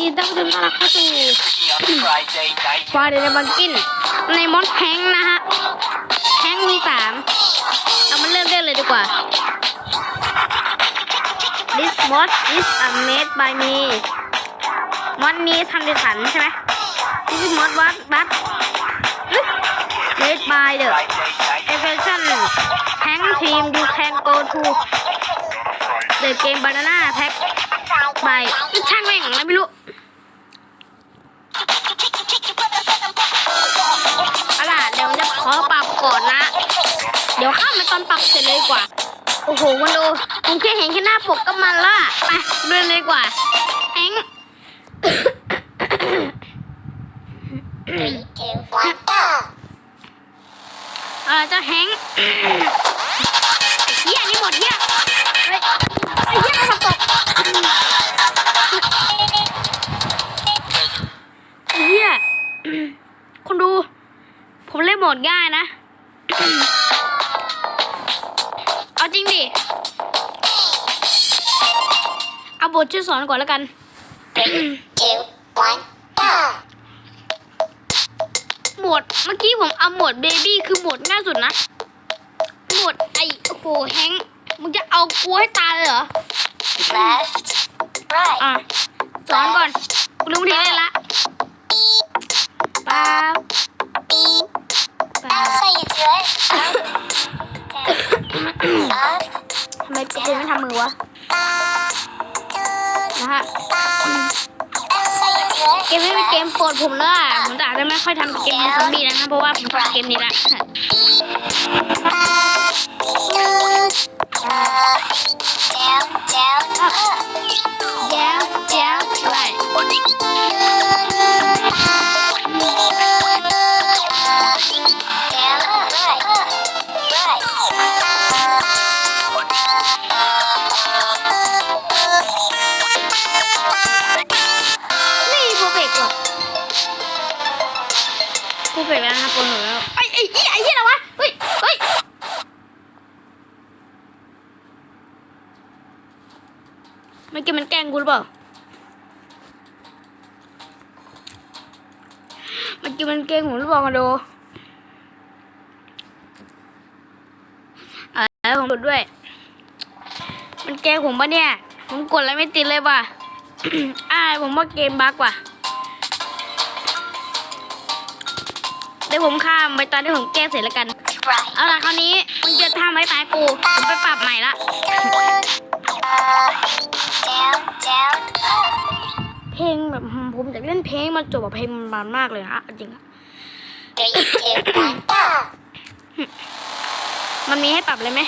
ดีต้อนรับต้อนรับเข้าสู่ Cooking on a Friday night. ฟาเดนบังกิน ในมอดแฮงค์นะฮะ แฮงค์มีสามเรามาเริ่มเล่นเลยดีกว่า This mod is a made by me มอดนี้ทำโดยฉันใช่ไหม This is mod what but made by the Friday night. Evasion Tank Team you can go to the game banana pack by ช่างแม่งอะไรไม่รู้ ข้ามไปตอนปรับเสร็จเลยดีกว่า โอ้โหมันดูผมแค่เห็นแค่หน้าปกก็มันละไปเดินเลยกว่าแฮงเออเจ้าแฮงเฮียนี่หมดเฮียเฮ้ยไอ้เฮียมันตกเฮียคนดู ผมเล่นโหมดง่ายนะ เอาจริงดิ เอาบทช่วยสอนก่อนแล้วกัน Three, two, one, go! โหมดเมื่อกี้ผมเอาโหมดเบบี้คือโหมดง่ายสุดนะโหมดไอ้โอ้โหแฮงค์มึงจะเอากูให้ตายเลยเหรอ Left, right, อะสอนก่อนกูรู้ทีได้ละป๊าบป๊า that's บ how you do it. กูไม่ทำมือวะ นะฮะเกมนี้เป็นเกมโปรดผมเลยอะผมอาจจะไม่ค่อยทำเกมซอมบี้นะครับเพราะว่าผมชอบเกมนี้ละ มันเกมมันแกล้งกูหรือเปล่า มันเกมมันแกล้งผมหรือเปล่ามาดูแล้วผมกดด้วย มันแกล้งผมปะเนี่ย ผมกดแล้วไม่ติดเลยว่ะอ่าผมว่าเกมบั๊กว่ะเดี๋ยวผมข้ามไปตอนที่ผมแก้เสร็จแล้วกัน เอาล่ะคราวนี้มึงจะทำให้ตายกู ผมไปปรับใหม่ละ แบบผมอยากเล่นเพลงมันจบแบบเพลงมันมันมากเลยนะจริงอะมันมีให้ปรับเลยไหม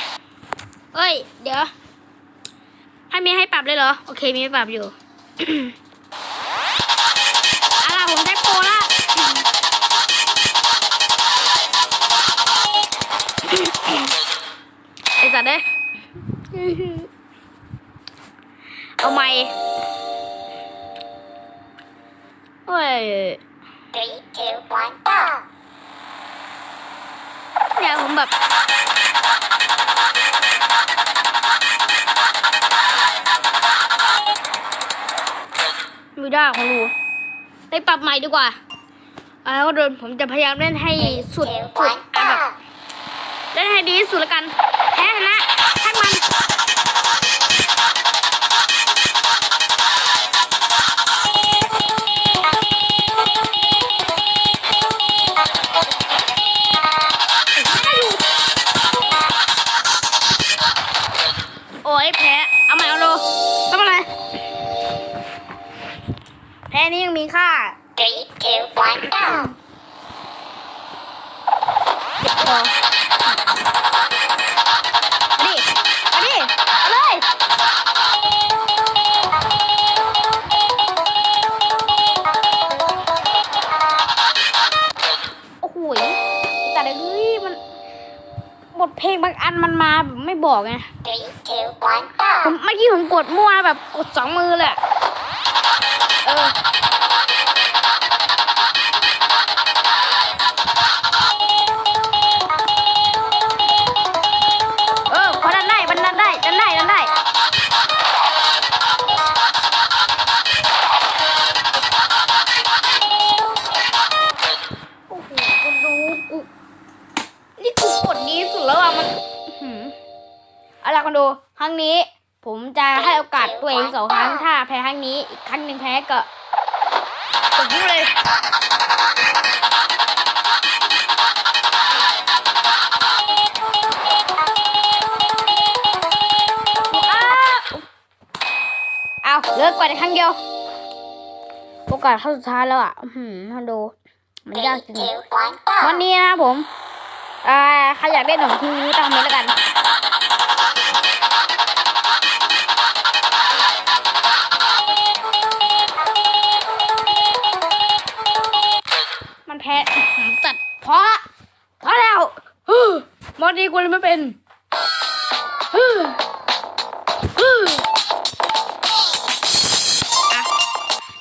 เอ้ย เดี๋ยวให้มีให้ปรับเลยเหรอ โอเค มีให้ปรับอยู่อาล่ะผมใช้โปรละไอ้สัตว์เด้ยเอาไม่ โอ้ย Three, two, one, go! เนี่ยผมแบบไม่ได้ของรูไปปรับใหม่ดีกว่าอ่าแล้วก็เดินผมจะพยายามเล่นให้สุดสุดอะแบบเล่นให้ดีที่สุดล้วกัน แพ้ชนะช่างมัน one, go! เจ็บคอมาดิมาดิเอาเลยโอ้โหยแต่เดี๋ยวนี้มันบทเพลงบางอันมันมาแบบไม่บอกไง Three, two, one, ผม go! เมื่อกี้ผมกดมั่วแบบกดสองมือเลยอะเออ ผมจะให้โอกาสตัวเองสองครั้งถ้าแพ้ครั้งนี้อีกครั้งหนึ่งแพ้ก็จบเลยอ้าวเอาเลิกก่อนในครั้งเดียวโอกาสเข้าสุดท้ายแล้วอะอื้อหืมมาดูมันยากจริง two, one, วัน go. นี้นะครับผมอ่าใครอยากเล่นของทีมนี้ตามเมนแล้วกัน มันแพ้จัดเพราะเพราะแล้วมอดดีกูเลยไม่เป็น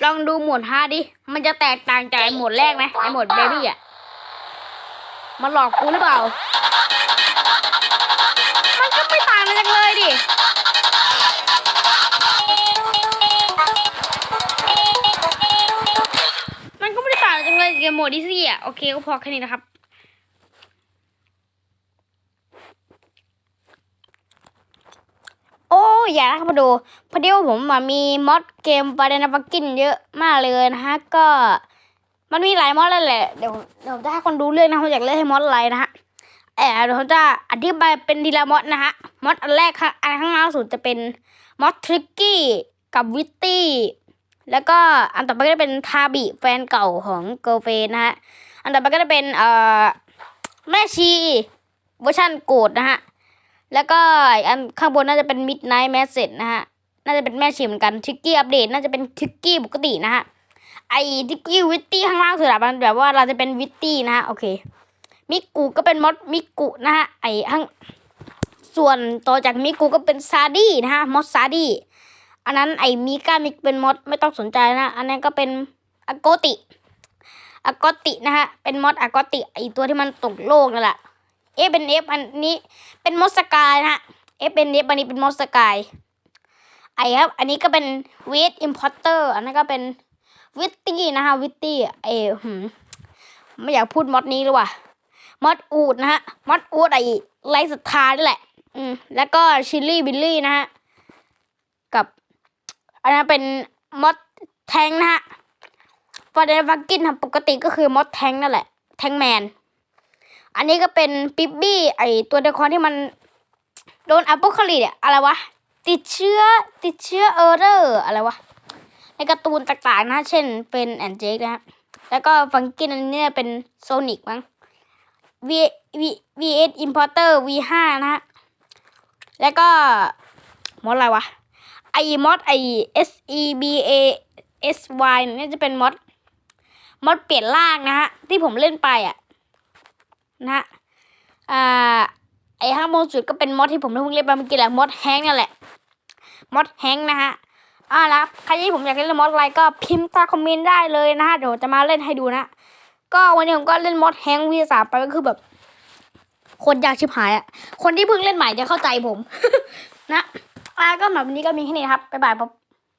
ลองดูหมดฮาดิ มันจะแตกต่างจากไอหมดแรกไหมไอหมดเบบี้อะ มันหลอกกูหรือเปล่า มันก็ไม่ต่างกันเลยดิมันก็ไม่ได้ต่างกันจังเลยเกับโหมดดิซี่อะโอเคก็พอแค่นี้นะครับโอ้ยอย่านะครับมาดูพอดีว่าผมมีมอดเกมปาเดนาบักกินเยอะมากเลยนะฮะก็มันมีหลายมอดเลยแหละเดี๋ยวเดี๋ยวจะให้คนดูเรื่องนะผมอยากเล่นให้มอดอะไรนะฮะ เออเดี๋ยวผมจะอธิบายเป็นทีละมอดนะฮะมอดอันแรกค่ะอันข้างล่างสุดจะเป็นมอดทริกกี้กับวิตตี้แล้วก็อันต่อไปก็จะเป็นทาบิแฟนเก่าของเกิร์ลเฟนนะฮะอันต่อไปก็จะเป็นเอ่อแม่ชีเวอร์ชันโกดนะฮะแล้วก็อันข้างบนน่าจะเป็น Midnight Message นะฮะน่าจะเป็นแม่ชีเหมือนกันทิกกี้อัปเดตน่าจะเป็นทิกกี้ปกตินะฮะไอ้ทิกกี้วิตตี้ข้างล่างสุดอะมันแบบว่าเราจะเป็นวิตตี้นะฮะโอเค มิกุก็เป็นมอดมิกุนะฮะไอ้ข้างส่วนต่อจากมิกุก็เป็นซาดี้นะฮะมอดซาดี้อันนั้นไอ้มิก้ามิกเป็นมอดไม่ต้องสนใจนะ อันนั้นก็เป็นอโกติอโกตินะฮะเป็นมอดอโกติไอตัวที่มันตกโลกนั่นแหละเอฟเป็นเอฟอันนี้เป็นมอดสกายนะฮะเอฟเป็นเอฟอันนี้เป็นมอดสกายไอครับ อันนี้ก็เป็นวีดอิมพอร์เตอร์อันนั้นก็เป็นวิตตี้นะฮะวิตตี้ไอหืมไม่อยากพูดมอดนี้เลยว่ะ มอดอูดนะฮะมอดอูดไอไรศรัทธานี่แหละ อืมแล้วก็ชิลลี่บิลลี่นะฮะกับอันนั้นเป็นมอดแทงนะฮะฟอร์เดนฟักกินทำปกติก็คือมอดแทงนั่นแหละ แทงแมน อันนี้ก็เป็นปิบบี้ไอตัวละครที่มันโดนอัปโปคาลิเนี่ยอะไรวะ ติดเชื้อติดเชื้อเออร์เรอร์อะไรวะในการ์ตูนต่างๆนะ เช่นเป็นแอนเจกนะฮะแล้วก็ฟังกินอันนี้เป็นโซนิกมั้ง V V VS Importer V5 นะฮะ แล้วก็มอดอะไรวะ ไอมอดไอ S E B A S Y เนี่ยจะเป็นมอดมอดเปลี่ยนร่างนะฮะ ที่ผมเล่นไปอะ นะฮะอ่าไอข้างบนสุดก็เป็นมอดที่ผมเพิ่งเล่นไปเมื่อกี้แหละมอดแฮงนั่นแหละมอดแฮงนะฮะอ่าแล้วใครที่ผมอยากเล่นมอดอะไรก็พิมพ์ใต้คอมเมนต์ได้เลยนะฮะเดี๋ยวจะมาเล่นให้ดูนะ ก็วันนี้ผมก็เล่นมอดแฮงวีสามไปก็คือแบบ คนอยากชิบหายอะคนที่เพิ่งเล่นใหม่จะเข้าใจผม นะอะก็แบบวันนี้ก็มีแค่นี้ครับบ๊ายบาย